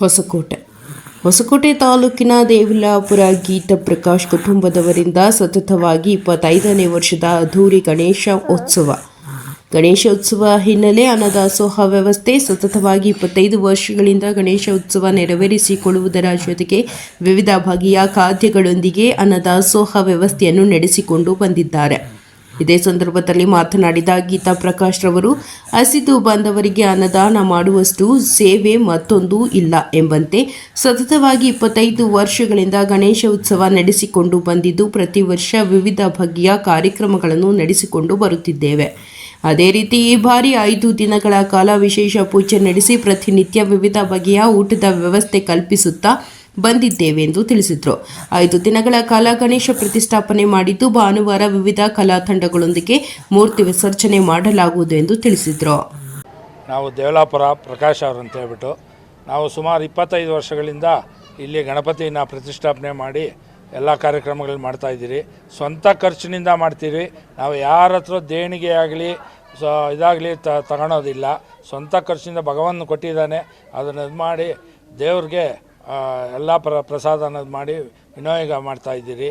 ಹೊಸಕೋಟೆ. ಹೊಸಕೋಟೆ ತಾಲೂಕಿನ ದೇವಿಲಾಪುರ ಗೀತ ಪ್ರಕಾಶ್ ಕುಟುಂಬದವರಿಂದ ಸತತವಾಗಿ ಇಪ್ಪತ್ತೈದನೇ ವರ್ಷದ ಅಧೂರಿ ಗಣೇಶ ಉತ್ಸವ. ಗಣೇಶ ಉತ್ಸವ ಹಿನ್ನೆಲೆ ಅನ್ನದಾಸೋಹ ವ್ಯವಸ್ಥೆ, ಸತತವಾಗಿ ಇಪ್ಪತ್ತೈದು ವರ್ಷಗಳಿಂದ ಗಣೇಶ ಉತ್ಸವ ನೆರವೇರಿಸಿಕೊಳ್ಳುವುದರ ಜೊತೆಗೆ ವಿವಿಧ ಬಗೆಯ ಖಾದ್ಯಗಳೊಂದಿಗೆ ಅನ್ನದಾಸೋಹ ವ್ಯವಸ್ಥೆಯನ್ನು ನಡೆಸಿಕೊಂಡು ಬಂದಿದ್ದಾರೆ. ಇದೇ ಸಂದರ್ಭದಲ್ಲಿ ಮಾತನಾಡಿದ ಗೀತಾ ಪ್ರಕಾಶ್ ರವರು, ಹಸಿದು ಬಂದವರಿಗೆ ಅನ್ನದಾನ ಮಾಡುವಷ್ಟು ಸೇವೆ ಮತ್ತೊಂದು ಇಲ್ಲ ಎಂಬಂತೆ ಸತತವಾಗಿ ಇಪ್ಪತ್ತೈದು ವರ್ಷಗಳಿಂದ ಗಣೇಶ ಉತ್ಸವ ನಡೆಸಿಕೊಂಡು ಬಂದಿದ್ದು, ಪ್ರತಿ ವರ್ಷ ವಿವಿಧ ಬಗೆಯ ಕಾರ್ಯಕ್ರಮಗಳನ್ನು ನಡೆಸಿಕೊಂಡು ಬರುತ್ತಿದ್ದೇವೆ. ಅದೇ ರೀತಿ ಈ ಬಾರಿ ಐದು ದಿನಗಳ ಕಾಲ ವಿಶೇಷ ಪೂಜೆ ನಡೆಸಿ ಪ್ರತಿನಿತ್ಯ ವಿವಿಧ ಬಗೆಯ ಊಟದ ವ್ಯವಸ್ಥೆ ಕಲ್ಪಿಸುತ್ತಾ ಬಂದಿದ್ದೇವೆ ಎಂದು ತಿಳಿಸಿದರು. ಐದು ದಿನಗಳ ಕಾಲ ಗಣೇಶ ಪ್ರತಿಷ್ಠಾಪನೆ ಮಾಡಿದ್ದು ಭಾನುವಾರ ವಿವಿಧ ಕಲಾ ತಂಡಗಳೊಂದಿಗೆ ಮೂರ್ತಿ ವಿಸರ್ಜನೆ ಮಾಡಲಾಗುವುದು ಎಂದು ತಿಳಿಸಿದರು. ನಾವು ದೇವಲಾಪುರ ಪ್ರಕಾಶ್ ಅವರು ಅಂತ ಹೇಳ್ಬಿಟ್ಟು ನಾವು ಸುಮಾರು ಇಪ್ಪತ್ತೈದು ವರ್ಷಗಳಿಂದ ಇಲ್ಲಿ ಗಣಪತಿನ ಪ್ರತಿಷ್ಠಾಪನೆ ಮಾಡಿ ಎಲ್ಲ ಮಾಡ್ತಾ ಮಾಡ್ತಾಯಿದ್ದೀರಿ ಸ್ವಂತ ಖರ್ಚಿನಿಂದ ಮಾಡ್ತೀವಿ ನಾವು ಯಾರ ಹತ್ರ ದೇಣಿಗೆ ಆಗಲಿ, ಸೊ, ಇದಾಗಲಿ ತ, ತಗೊಳೋದಿಲ್ಲ. ಸ್ವಂತ ಖರ್ಚಿನಿಂದ ಭಗವಂತ ಕೊಟ್ಟಿದ್ದಾನೆ. ಅದನ್ನು ಇದು ಮಾಡಿ ದೇವ್ರಿಗೆ ಎಲ್ಲ ಪ್ರ ಪ್ರಸಾದ ಅನ್ನೋದು ಮಾಡಿ ವಿನಿಯೋಗ ಮಾಡ್ತಾಯಿದ್ದೀರಿ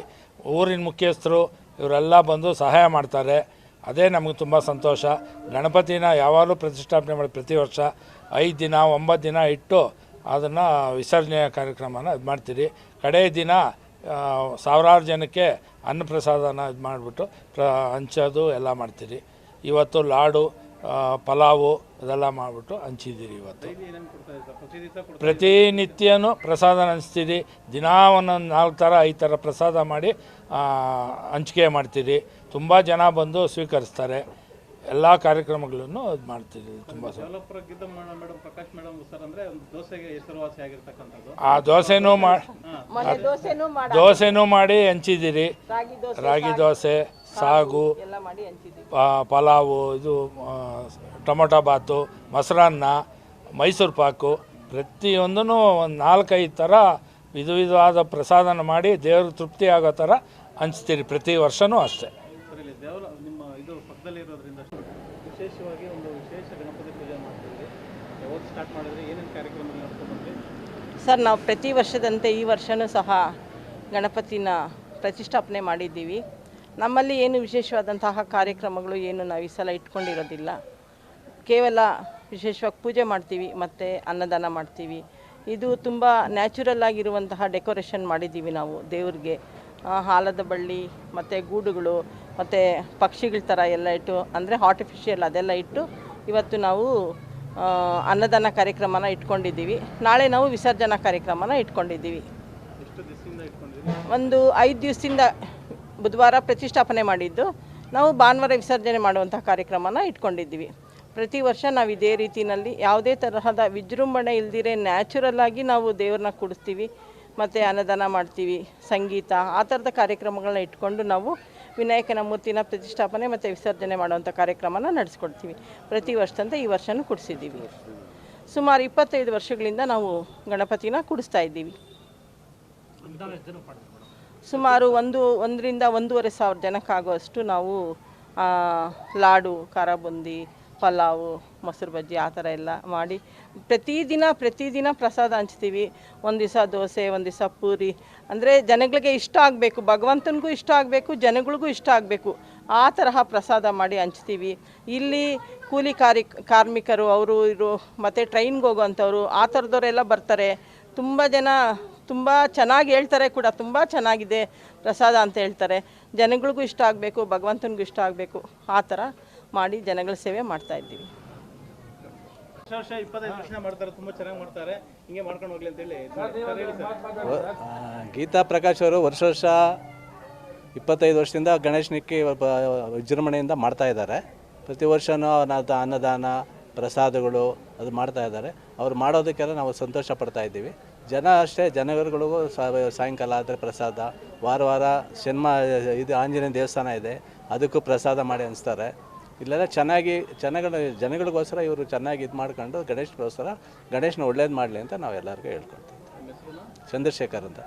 ಊರಿನ ಮುಖ್ಯಸ್ಥರು ಇವರೆಲ್ಲ ಬಂದು ಸಹಾಯ ಮಾಡ್ತಾರೆ. ಅದೇ ನಮಗೆ ತುಂಬ ಸಂತೋಷ. ಗಣಪತಿನ ಯಾವಾಗಲೂ ಪ್ರತಿಷ್ಠಾಪನೆ ಮಾಡಿ ಪ್ರತಿ ವರ್ಷ ಐದು ದಿನ, ಒಂಬತ್ತು ದಿನ ಇಟ್ಟು ಅದನ್ನು ವಿಸರ್ಜನೆಯ ಕಾರ್ಯಕ್ರಮನ ಇದು ಮಾಡ್ತೀರಿ. ಕಡೆಯ ದಿನ ಸಾವಿರಾರು ಜನಕ್ಕೆ ಅನ್ನಪ್ರಸಾದನ ಇದು ಮಾಡಿಬಿಟ್ಟು ಪ್ರ, ಹಂಚೋದು ಎಲ್ಲ ಮಾಡ್ತೀರಿ. ಇವತ್ತು ಲಾಡು ಪಲಾವು ಅದೆಲ್ಲ ಮಾಡಿಬಿಟ್ಟು ಹಂಚಿದ್ದೀರಿ ಇವತ್ತು. ಪ್ರತಿನಿತ್ಯನೂ ಪ್ರಸಾದ ಹಂಚ್ತೀರಿ ದಿನಾ ಒಂದೊಂದು ನಾಲ್ಕು ಥರ ಐದು ಥರ ಪ್ರಸಾದ ಮಾಡಿ ಹಂಚಿಕೆ ಮಾಡ್ತೀರಿ ತುಂಬ ಜನ ಬಂದು ಸ್ವೀಕರಿಸ್ತಾರೆ. ಎಲ್ಲ ಕಾರ್ಯಕ್ರಮಗಳನ್ನು ಅದು ಮಾಡ್ತೀರಿ ತುಂಬ ಸ developer Geeta Prakash madam sir ಅಂದ್ರೆ ಒಂದು ದೋಸೆಗೆ ಹೆಸರುವಾಸಿ ಆಗಿರ್ತಕ್ಕಂಥದ್ದು. ಆ ದೋಸೆನೂ ಮಾಡಿ ದೋಸೆನೂ ಮಾಡ ದೋಸೆನೂ ಮಾಡಿ ಹಂಚಿದ್ದೀರಿ. ರಾಗಿ ದೋಸೆ ರಾಗಿ ದೋಸೆ ಸಾಗು ಪಲಾವು ಇದು ಟೊಮೊಟೊ ಬಾತು ಮೊಸರನ್ನ ಮೈಸೂರು ಪಾಕು ಪ್ರತಿಯೊಂದೂ ಒಂದು ನಾಲ್ಕೈದು ಥರ ವಿಧ ವಿಧವಾದ ಪ್ರಸಾದನ ಮಾಡಿ ದೇವ್ರ ತೃಪ್ತಿ ಆಗೋ ಥರ ಹಂಚ್ತೀರಿ ಪ್ರತಿ ವರ್ಷವೂ ಅಷ್ಟೇ. ಸರ್ ನಿಮ್ಮ ಇದು ಪಕ್ಕದಲ್ಲಿ ಇರೋದ್ರಿಂದ ವಿಶೇಷವಾಗಿ ಒಂದು ವಿಶೇಷ ಗಣಪತಿ ಪೂಜೆ ಮಾಡ್ತೀವಿ ಯಾವತ್ತು ಸ್ಟಾರ್ಟ್ ಮಾಡಿದ್ರೆ? ಏನೇನು ಕಾರ್ಯಕ್ರಮ ನಡ್ಕೊಂಡು ಸರ್ ನಾವು ಪ್ರತಿ ವರ್ಷದಂತೆ ಈ ವರ್ಷವೂ ಸಹ ಗಣಪತಿನ ಪ್ರತಿಷ್ಠಾಪನೆ ಮಾಡಿದ್ದೀವಿ. ನಮ್ಮಲ್ಲಿ ಏನು ವಿಶೇಷವಾದಂತಹ ಕಾರ್ಯಕ್ರಮಗಳು ಏನು ನಾವು ಈ ಸಲ ಇಟ್ಕೊಂಡಿರೋದಿಲ್ಲ. ಕೇವಲ ವಿಶೇಷವಾಗಿ ಪೂಜೆ ಮಾಡ್ತೀವಿ ಮತ್ತು ಅನ್ನದಾನ ಮಾಡ್ತೀವಿ. ಇದು ತುಂಬ ನ್ಯಾಚುರಲ್ ಆಗಿರುವಂತಹ ಡೆಕೋರೇಷನ್ ಮಾಡಿದ್ದೀವಿ ನಾವು ದೇವ್ರಿಗೆ. ಹಾಲದ ಬಳ್ಳಿ ಮತ್ತು ಗೂಡುಗಳು ಮತ್ತು ಪಕ್ಷಿಗಳ ಥರ ಎಲ್ಲ ಇಟ್ಟು ಅಂದರೆ ಆರ್ಟಿಫಿಷಿಯಲ್ ಅದೆಲ್ಲ ಇಟ್ಟು ಇವತ್ತು ನಾವು ಅನ್ನದಾನ ಕಾರ್ಯಕ್ರಮನ ಇಟ್ಕೊಂಡಿದ್ದೀವಿ. ನಾಳೆ ನಾವು ವಿಸರ್ಜನಾ ಕಾರ್ಯಕ್ರಮನ ಇಟ್ಕೊಂಡಿದ್ದೀವಿ. ಒಂದು ಐದು ದಿವಸದಿಂದ ಬುಧವಾರ ಪ್ರತಿಷ್ಠಾಪನೆ ಮಾಡಿದ್ದು, ನಾವು ಭಾನುವಾರ ವಿಸರ್ಜನೆ ಮಾಡುವಂಥ ಕಾರ್ಯಕ್ರಮನ ಇಟ್ಕೊಂಡಿದ್ದೀವಿ. ಪ್ರತಿ ವರ್ಷ ನಾವು ಇದೇ ರೀತಿಯಲ್ಲಿ ಯಾವುದೇ ತರಹದ ವಿಜೃಂಭಣೆ ಇಲ್ದಿರೇ ನ್ಯಾಚುರಲ್ ಆಗಿ ನಾವು ದೇವ್ರನ್ನ ಕೂಡಿಸ್ತೀವಿ, ಮತ್ತು ಅನ್ನದಾನ ಮಾಡ್ತೀವಿ, ಸಂಗೀತ, ಆ ಥರದ ಕಾರ್ಯಕ್ರಮಗಳನ್ನ ಇಟ್ಕೊಂಡು ನಾವು ವಿನಾಯಕನ ಮೂರ್ತಿನ ಪ್ರತಿಷ್ಠಾಪನೆ ಮತ್ತು ವಿಸರ್ಜನೆ ಮಾಡುವಂಥ ಕಾರ್ಯಕ್ರಮನ ನಡೆಸ್ಕೊಡ್ತೀವಿ. ಪ್ರತಿ ವರ್ಷದಂತೆ ಈ ವರ್ಷನೂ ಕೂಡಿಸಿದ್ದೀವಿ. ಸುಮಾರು ಇಪ್ಪತ್ತೈದು ವರ್ಷಗಳಿಂದ ನಾವು ಗಣಪತಿನ ಕೂಡಿಸ್ತಾ ಇದ್ದೀವಿ. ಸುಮಾರು ಒಂದು, ಒಂದರಿಂದ ಒಂದೂವರೆ ಸಾವಿರ ಜನಕ್ಕಾಗುವಷ್ಟು ನಾವು ಲಾಡು ಖಾರ ಬುಂದಿ ಪಲಾವು, ಮೊಸರು ಬಜ್ಜಿ ಆ ಥರ ಎಲ್ಲ ಮಾಡಿ ಪ್ರತಿದಿನ ಪ್ರತಿದಿನ ಪ್ರಸಾದ ಹಂಚ್ತೀವಿ. ಒಂದು ದಿವಸ ದೋಸೆ, ಒಂದು ದಿವಸ ಪೂರಿ. ಅಂದರೆ ಜನಗಳಿಗೆ ಇಷ್ಟ ಆಗಬೇಕು, ಭಗವಂತನಿಗೂ ಇಷ್ಟ ಆಗಬೇಕು, ಜನಗಳಿಗೂ ಇಷ್ಟ ಆಗಬೇಕು. ಆ ತರಹ ಪ್ರಸಾದ ಮಾಡಿ ಹಂಚ್ತೀವಿ. ಇಲ್ಲಿ ಕೂಲಿ ಕಾರಿ ಕಾರ್ಮಿಕರು, ಅವರು ಇರು, ಮತ್ತು ಟ್ರೈನ್ಗೆ ಹೋಗುವಂಥವ್ರು, ಆ ಥರದವರೆಲ್ಲ ಬರ್ತಾರೆ. ತುಂಬ ಜನ ತುಂಬ ಚೆನ್ನಾಗಿ ಹೇಳ್ತಾರೆ ಕೂಡ ತುಂಬ ಚೆನ್ನಾಗಿದೆ ಪ್ರಸಾದ ಅಂತ ಹೇಳ್ತಾರೆ. ಜನಗಳಿಗೂ ಇಷ್ಟ ಆಗಬೇಕು ಭಗವಂತನಿಗೂ ಇಷ್ಟ ಆಗಬೇಕು ಆ ಥರ ಮಾಡಿ ಜನಗಳ ಸೇವೆ ಮಾಡ್ತಾ ಇದ್ದೀವಿ. ವರ್ಷ ವರ್ಷ ಇಪ್ಪತ್ತೈದು ವರ್ಷ ಮಾಡ್ತಾರೆ ತುಂಬ ಚೆನ್ನಾಗಿ ಮಾಡ್ತಾರೆ. ಹಿಂಗೆ ಮಾಡ್ಕೊಂಡು ಹೋಗ್ಲಿ ಅಂತ ಹೇಳಿ ಸರ್ ಹೇಳಿ ಸರ್ ಆ, ಗೀತಾ ಪ್ರಕಾಶ್ ಅವರು ವರ್ಷ ವರ್ಷ ಇಪ್ಪತ್ತೈದು ವರ್ಷದಿಂದ ಗಣೇಶನಿಕ್ಕೆ ವಿಜೃಂಭಣೆಯಿಂದ ಮಾಡ್ತಾ ಇದ್ದಾರೆ. ಪ್ರತಿ ವರ್ಷವೂ ಅನಾಥ ಅನ್ನದಾನ ಪ್ರಸಾದಗಳು ಅದು ಮಾಡ್ತಾ ಇದ್ದಾರೆ. ಅವ್ರು ಮಾಡೋದಕ್ಕೆಲ್ಲ ನಾವು ಸಂತೋಷ ಪಡ್ತಾ ಇದ್ದೀವಿ. ಜನ ಅಷ್ಟೇ ಜನಗಳಿಗೂ ಸಾಯಂಕಾಲ ಆದರೆ ಪ್ರಸಾದ. ವಾರ ವಾರ ಸಿನಿಮಾ, ಇದು ಆಂಜನೇಯ ದೇವಸ್ಥಾನ ಇದೆ, ಅದಕ್ಕೂ ಪ್ರಸಾದ ಮಾಡಿ ಅನಿಸ್ತಾರೆ ಇಲ್ಲೆಲ್ಲ ಚೆನ್ನಾಗಿ, ಜನಗಳ, ಜನಗಳಿಗೋಸ್ಕರ ಇವರು ಚೆನ್ನಾಗಿ ಇದು ಮಾಡ್ಕೊಂಡು ಗಣೇಶಗೋಸ್ಕರ ಗಣೇಶನ ಒಳ್ಳೇದು ಮಾಡಲಿ ಅಂತ ನಾವು ಎಲ್ಲರಿಗೂ ಹೇಳ್ಕೊಳ್ತೀವಿ ಚಂದ್ರಶೇಖರ್ ಅಂತ.